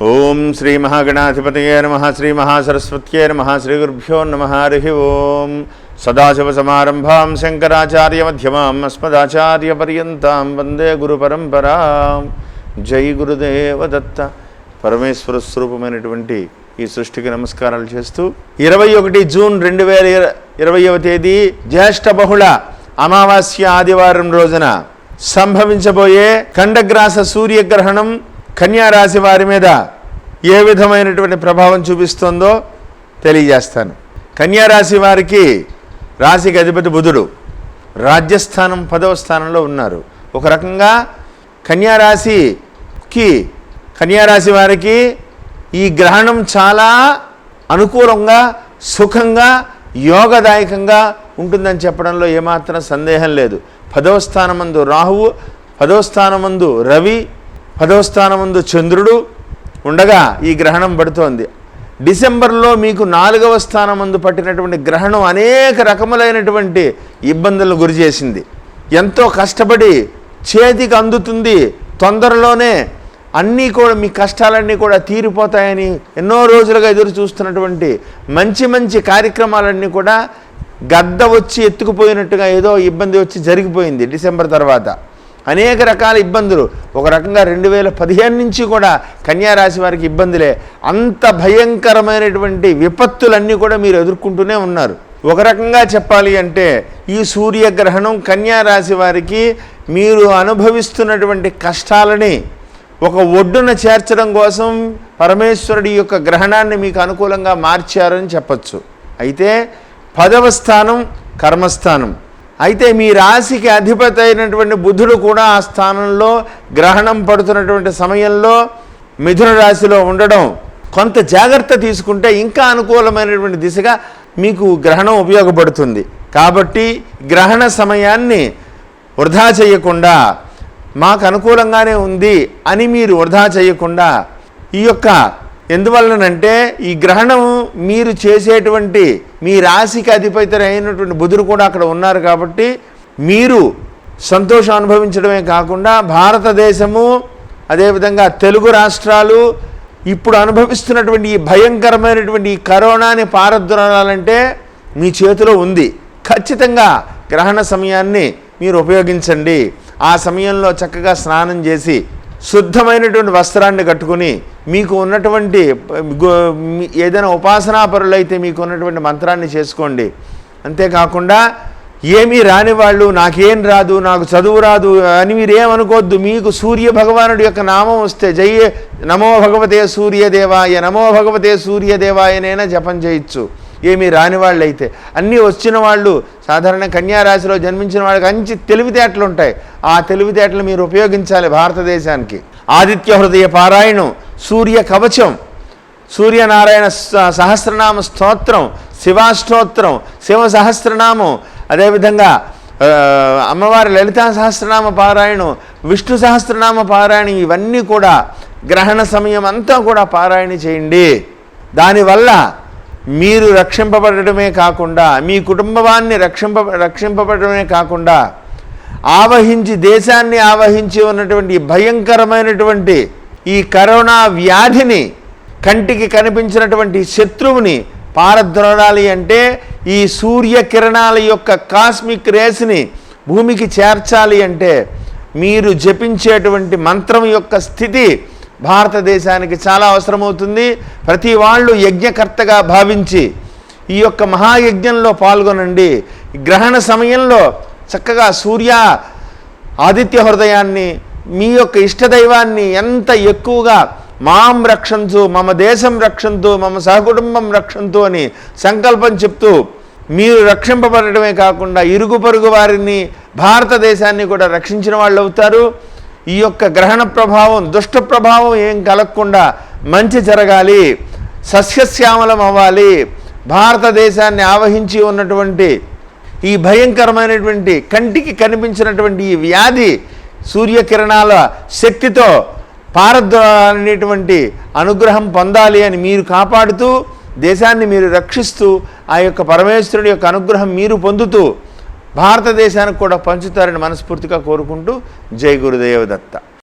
ఓం శ్రీ మహాగణాధిపతయే నమ శ్రీ మహాసరస్వత్యే నమ శ్రీ గురుభ్యో నమ హరి ఓం. సదాశివసమారంభాం శంకరాచార్యమ్యమాం అస్మదాచార్యపర్యంతం వందే గురు పరంపరాం. జై గురుదేవదత్త పరమేశ్వర స్వరూపమైనటువంటి ఈ సృష్టికి నమస్కారాలు చేస్తూ ఇరవై ఒకటి జూన్ రెండు వేల ఇరవైవ తేదీ జ్యేష్ఠ బహుళ అమావాస్య ఆదివారం రోజున సంభవించబోయే ఖండగ్రాస సూర్యగ్రహణం కన్యా రాశి వారి మీద ఏ విధమైనటువంటి ప్రభావం చూపిస్తుందో తెలియజేస్తాను. కన్యారాశి వారికి రాశికి అధిపతి బుధుడు రాజ్యస్థానం పదవ స్థానంలో ఉన్నారు. ఒక రకంగా కన్యారాశికి కన్యారాశి వారికి ఈ గ్రహణం చాలా అనుకూలంగా సుఖంగా యోగదాయకంగా ఉంటుందని చెప్పడంలో ఏమాత్రం సందేహం లేదు. పదవ స్థానమందు రాహువు పదవ స్థానమందు రవి పదవ స్థానముందు చంద్రుడు ఉండగా ఈ గ్రహణం పడుతోంది. డిసెంబర్లో మీకు నాలుగవ స్థానమందు పట్టినటువంటి గ్రహణం అనేక రకములైనటువంటి ఇబ్బందులను గురి చేసింది. ఎంతో కష్టపడి చేతికి అందుతుంది. తొందరలోనే అన్నీ కూడా మీ కష్టాలన్నీ కూడా తీరిపోతాయని ఎన్నో రోజులుగా ఎదురు చూస్తున్నటువంటి మంచి మంచి కార్యక్రమాలన్నీ కూడా గద్ద వచ్చి ఎత్తుకుపోయినట్టుగా ఏదో ఇబ్బంది వచ్చి జరిగిపోయింది డిసెంబర్ తర్వాత. అనేక రకాల ఇబ్బందులు. ఒక రకంగా రెండు వేల పదిహేను నుంచి కూడా కన్యా రాశి వారికి ఇబ్బందులే. అంత భయంకరమైనటువంటి విపత్తులన్నీ కూడా మీరు ఎదుర్కొంటూనే ఉన్నారు. ఒక రకంగా చెప్పాలి అంటే ఈ సూర్యగ్రహణం కన్యా రాశి వారికి మీరు అనుభవిస్తున్నటువంటి కష్టాలని ఒక ఒడ్డున చేర్చడం కోసం పరమేశ్వరుడి యొక్క గ్రహణాన్ని మీకు అనుకూలంగా మార్చారని చెప్పచ్చు. అయితే పదవ స్థానం కర్మస్థానం. అయితే మీ రాశికి అధిపతి అయినటువంటి బుధుడు కూడా ఆ స్థానంలో గ్రహణం పడుతున్నటువంటి సమయంలో మిథున రాశిలో ఉండడం కొంత జాగ్రత్త తీసుకుంటే ఇంకా అనుకూలమైనటువంటి దిశగా మీకు గ్రహణం ఉపయోగపడుతుంది. కాబట్టి గ్రహణ సమయాన్ని వృధా చేయకుండా మాకు అనుకూలంగానే ఉంది అని మీరు వృధా చేయకుండా ఈ యొక్క ఎందువలనంటే ఈ గ్రహణం మీరు చేసేటువంటి మీ రాశికి అధిపతి అయినటువంటి బుధుడు కూడా అక్కడ ఉన్నారు కాబట్టి మీరు సంతోషం అనుభవించడమే కాకుండా భారతదేశము అదేవిధంగా తెలుగు రాష్ట్రాలు ఇప్పుడు అనుభవిస్తున్నటువంటి ఈ భయంకరమైనటువంటి ఈ కరోనాని పారద్రోలాలంటే మీ చేతిలో ఉంది. ఖచ్చితంగా గ్రహణ సమయాన్ని మీరు ఉపయోగించండి. ఆ సమయంలో చక్కగా స్నానం చేసి శుద్ధమైనటువంటి వస్త్రాన్ని కట్టుకుని మీకు ఉన్నటువంటి ఏదైనా ఉపాసనాపరులైతే మీకు ఉన్నటువంటి మంత్రాన్ని చేసుకోండి. అంతేకాకుండా ఏమీ రాని వాళ్ళు నాకేం రాదు నాకు చదువు రాదు అని మీరేమనుకోవద్దు. మీకు సూర్య భగవానుడి యొక్క నామం వస్తే జయ నమో భగవతే సూర్యదేవాయ నమో భగవతే సూర్యదేవాయనైనా జపం చేయొచ్చు. ఏమీ రాని వాళ్ళు అయితే అన్నీ వచ్చిన వాళ్ళు సాధారణ కన్యా రాశిలో జన్మించిన వాళ్ళకి మంచి తెలివితేటలు ఉంటాయి. ఆ తెలివితేటలు మీరు ఉపయోగించాలి భారతదేశానికి. ఆదిత్య హృదయ పారాయణం సూర్య కవచం సూర్యనారాయణ సహస్రనామ స్తోత్రం శివాష్టోత్రం శివ సహస్రనామం అదేవిధంగా అమ్మవారి లలితా సహస్రనామ పారాయణం విష్ణు సహస్రనామ పారాయణం ఇవన్నీ కూడా గ్రహణ సమయం అంతా కూడా పారాయణ చేయండి. దానివల్ల మీరు రక్షింపబడటమే కాకుండా మీ కుటుంబాన్ని రక్షింప రక్షింపబడటమే కాకుండా ఆవహించి దేశాన్ని ఆవహించి ఉన్నటువంటి భయంకరమైనటువంటి ఈ కరోనా వ్యాధిని కంటికి కనిపించినటువంటి శత్రువుని పారద్రోడాలి అంటే ఈ సూర్యకిరణాల యొక్క కాస్మిక్ రేస్ని భూమికి చేర్చాలి అంటే మీరు జపించేటువంటి మంత్రం యొక్క స్థితి భారతదేశానికి చాలా అవసరమవుతుంది. ప్రతి వాళ్ళు యజ్ఞకర్తగా భావించి ఈ యొక్క మహాయజ్ఞంలో పాల్గొనండి. గ్రహణ సమయంలో చక్కగా సూర్య ఆదిత్య హృదయాన్ని మీ యొక్క ఇష్టదైవాన్ని ఎంత ఎక్కువగా మాం రక్షంతు మమ దేశం రక్షంతు మమ సహకుటుంబం రక్షంతు అని సంకల్పం చెప్తూ మీరు రక్షింపబడటమే కాకుండా ఇరుగు పొరుగు వారిని భారతదేశాన్ని కూడా రక్షించిన వాళ్ళు అవుతారు. ఈ యొక్క గ్రహణ ప్రభావం దుష్ట ప్రభావం ఏం కలగకుండా మంచి జరగాలి సస్యశ్యామలం అవ్వాలి. భారతదేశాన్ని ఆవహించి ఉన్నటువంటి ఈ భయంకరమైనటువంటి కంటికి కనిపించినటువంటి ఈ వ్యాధి సూర్యకిరణాల శక్తితో పారద్రోలనేటువంటి అనుగ్రహం పొందాలి అని మీరు కాపాడుతూ దేశాన్ని మీరు రక్షిస్తూ ఆ యొక్క పరమేశ్వరుడి యొక్క అనుగ్రహం మీరు పొందుతూ భారతదేశానికి కూడా పంచుతారని మనస్ఫూర్తిగా కోరుకుంటూ జై గురుదేవ దత్త.